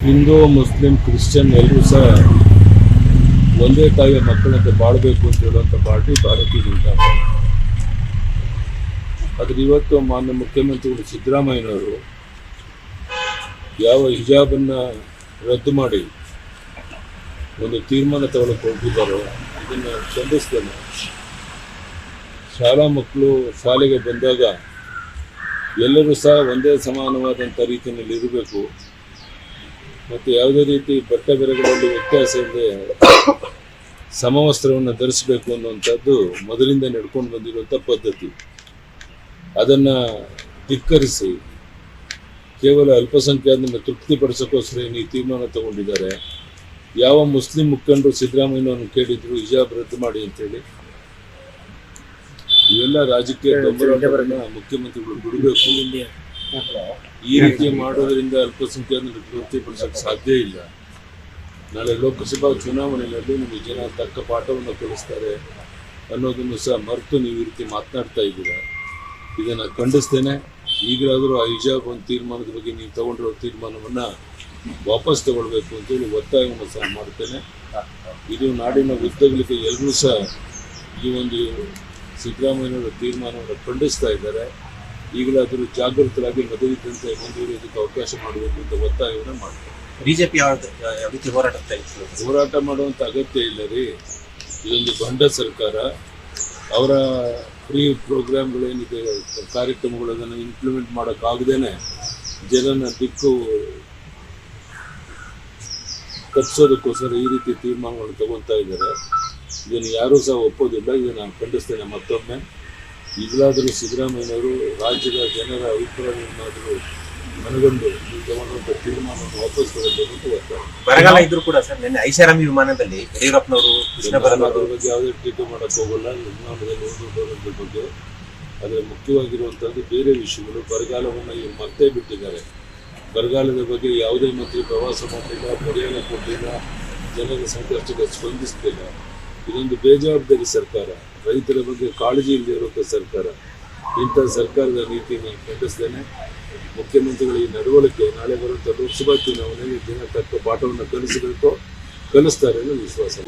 Hindu, Muslim, Christian ಎಲ್ಲರೂ ಸಹ ಒಂದೇ ತಾಯಿಯ ಮಕ್ಕಳಂತೆ ಬಾಳಬೇಕು ಅಂತ ಹೇಳುವಂಥ ಪಾರ್ಟಿ ಭಾರತೀಯ ಜನತಾ ಪಾರ್ಟಿ. ಆದರೆ ಇವತ್ತು ಮಾನ್ಯ ಮುಖ್ಯಮಂತ್ರಿಗಳು ಸಿದ್ದರಾಮಯ್ಯನವರು ಯಾವ ಹಿಜಾಬನ್ನು ರದ್ದು ಮಾಡಿ ಒಂದು ತೀರ್ಮಾನ ತಗೊಳಕ್ಕೆ ಹೊರಟಿದ್ದಾರೋ ಇದನ್ನು ಖಂಡಿಸ್ತೇನೆ ಶಾಲಾ ಮಕ್ಕಳು ಶಾಲೆಗೆ ಬಂದಾಗ ಎಲ್ಲರೂ ಸಹ ಒಂದೇ ಸಮಾನವಾದಂಥ ರೀತಿಯಲ್ಲಿ ಇರಬೇಕು. ಮತ್ತು ಯಾವುದೇ ರೀತಿ ಬಟ್ಟೆ ಬೆರೆಗಳಲ್ಲಿ ವ್ಯತ್ಯಾಸ ಇಲ್ಲದೆ ಸಮವಸ್ತ್ರವನ್ನು ಧರಿಸಬೇಕು ಅನ್ನುವಂಥದ್ದು ಮೊದಲಿಂದ ನಡ್ಕೊಂಡು ಬಂದಿರುವಂಥ ಪದ್ಧತಿ. ಅದನ್ನು ಧಿಕ್ಕರಿಸಿ ಕೇವಲ ಅಲ್ಪಸಂಖ್ಯಾತನ ತೃಪ್ತಿಪಡಿಸೋಕ್ಕೋಸ್ಕರ ಈ ತೀರ್ಮಾನ ತಗೊಂಡಿದ್ದಾರೆ. ಯಾವ ಮುಸ್ಲಿಂ ಮುಖಂಡರು ಸಿದ್ದರಾಮಯ್ಯನವನ್ನು ಕೇಳಿದ್ರು ಹಿಜಾಬ್ ರದ್ದು ಮಾಡಿ ಅಂತೇಳಿ. ಇವೆಲ್ಲ ರಾಜಕೀಯ ಮುಖ್ಯಮಂತ್ರಿಗಳು ಬಿಡಬೇಕು. ಈ ರೀತಿ ಮಾಡೋದ್ರಿಂದ ಅಲ್ಪಸಂಖ್ಯಾತರನ್ನು ತೃಪ್ತಿಪಡಿಸಕ್ಕೆ ಸಾಧ್ಯ ಇಲ್ಲ. ನಾಳೆ ಲೋಕಸಭಾ ಚುನಾವಣೆಯಲ್ಲಿ ನಿಮಗೆ ಜನ ತಕ್ಕ ಪಾಠವನ್ನು ಕಲಿಸ್ತಾರೆ ಅನ್ನೋದನ್ನು ಸಹ ಮರೆತು ನೀವು ಈ ರೀತಿ ಮಾತನಾಡ್ತಾ ಇದ್ದೀರಾ? ಇದನ್ನು ಖಂಡಿಸ್ತೇನೆ. ಈಗಲಾದರೂ ಆ ಹಿಜಾಬ್ ಒಂದು ತೀರ್ಮಾನದ ಬಗ್ಗೆ ನೀವು ತಗೊಂಡಿರೋ ತೀರ್ಮಾನವನ್ನು ವಾಪಸ್ ತಗೊಳ್ಬೇಕು ಅಂತೇಳಿ ಒತ್ತಾಯವನ್ನು ಸಹ ಮಾಡ್ತೇನೆ. ಇದು ನಾಡಿನ ಉದ್ದಗಲಿಕ್ಕೆ ಎಲ್ಲರೂ ಸಹ ಈ ಒಂದು ಸಿದ್ದರಾಮಯ್ಯನವರ ತೀರ್ಮಾನವನ್ನು ಖಂಡಿಸ್ತಾ ಇದ್ದಾರೆ. ಈಗಲಾದರೂ ಜಾಗೃತರಾಗಿ ಮದುವಿದ್ದಂತೆ ಮುಂದುವರಿಯೋದಕ್ಕೆ ಅವಕಾಶ ಮಾಡಬೇಕು ಅಂತ ಒತ್ತಾಯವನ್ನು ಮಾಡ್ತಾರೆ. ಬಿಜೆಪಿ ಯಾವ ರೀತಿ ಹೋರಾಟ ಹೋರಾಟ ಮಾಡುವಂಥ ಅಗತ್ಯ ಇಲ್ಲ ರೀ. ಇದೊಂದು ಬಂಡ ಸರ್ಕಾರ. ಅವರ ಫ್ರೀ ಪ್ರೋಗ್ರಾಮ್ಗಳೇನಿದೆ ಕಾರ್ಯಕ್ರಮಗಳು ಅದನ್ನು ಇಂಪ್ಲಿಮೆಂಟ್ ಮಾಡೋಕ್ಕಾಗದೇನೆ ಜನನ ದಿಕ್ಕು ತಪ್ಪಿಸೋದಕ್ಕೋಸ್ಕರ ಈ ರೀತಿ ತೀರ್ಮಾನಗಳನ್ನು ತಗೊತಾ ಇದ್ದಾರೆ. ಇದನ್ನು ಯಾರೂ ಸಹ ಒಪ್ಪೋದಿಲ್ಲ. ಇದನ್ನು ನಾನು ಖಂಡಿಸ್ತೇನೆ ಮತ್ತೊಮ್ಮೆ. ಈಗಲಾದರೂ ಸಿದ್ದರಾಮಯ್ಯನವರು ರಾಜ್ಯದ ಜನರ ಅಭಿಪ್ರಾಯವನ್ನಾದರೂ ಮನಗಂಡು ಈ ತಗೊಂಡಂಥ ತೀರ್ಮಾನವನ್ನು ವಾಪಸ್ ತಗೊಳ್ಬೇಕು ಬರಗಾಲ ಇದ್ರು ಕೂಡ ಸರ್ ನಿನ್ನೆ ಐಷಾರಾಮಿ ವಿಮಾನದಲ್ಲಿ ಯಡಿಯೂರಪ್ಪನವರು ಕೃಷ್ಣ ಅದ್ರ ಬಗ್ಗೆ ಯಾವುದೇ ಟೀಕೆ ಮಾಡಕ್ ಹೋಗಲ್ಲ. ವಿಮಾನದಲ್ಲಿ ಓದು ಬರೋದ್ರ ಬಗ್ಗೆ. ಆದರೆ ಮುಖ್ಯವಾಗಿರುವಂಥದ್ದು ಬೇರೆ ವಿಷಯಗಳು. ಬರಗಾಲವನ್ನು ಇವರು ಮತ್ತೆ ಬಿಟ್ಟಿದ್ದಾರೆ. ಬರಗಾಲದ ಬಗ್ಗೆ ಯಾವುದೇ ಮಂತ್ರಿ ಪ್ರವಾಸ ಮಾಡಲಿಲ್ಲ ಪರಿಹಾರ ಕೊಟ್ಟಿಲ್ಲ ಜನರ ಸಂಕಷ್ಟಕ್ಕೆ ಸ್ಪಂದಿಸ್ತಿಲ್ಲ ಇದೊಂದು ಬೇಜವಾಬ್ದಾರಿ ಸರ್ಕಾರ. ರೈತರ ಬಗ್ಗೆ ಕಾಳಜಿ ಇಲ್ಲದೆ ಇರುವಂಥ ಸರ್ಕಾರ. ಇಂಥ ಸರ್ಕಾರದ ನೀತಿಯನ್ನು ಖಂಡಿಸ್ತೇನೆ. ಮುಖ್ಯಮಂತ್ರಿಗಳ ಈ ನಡವಳಿಕೆ, ನಾಳೆ ಬರುವಂಥ ಲೋಕಸಭಾ ಚುನಾವಣೆಯಲ್ಲಿ ಜನ ತಕ್ಕ ಪಾಠವನ್ನು ಕಲಿಸಬೇಕು. ಕಲಿಸ್ತಾರೆ ಅನ್ನೋ ವಿಶ್ವಾಸ.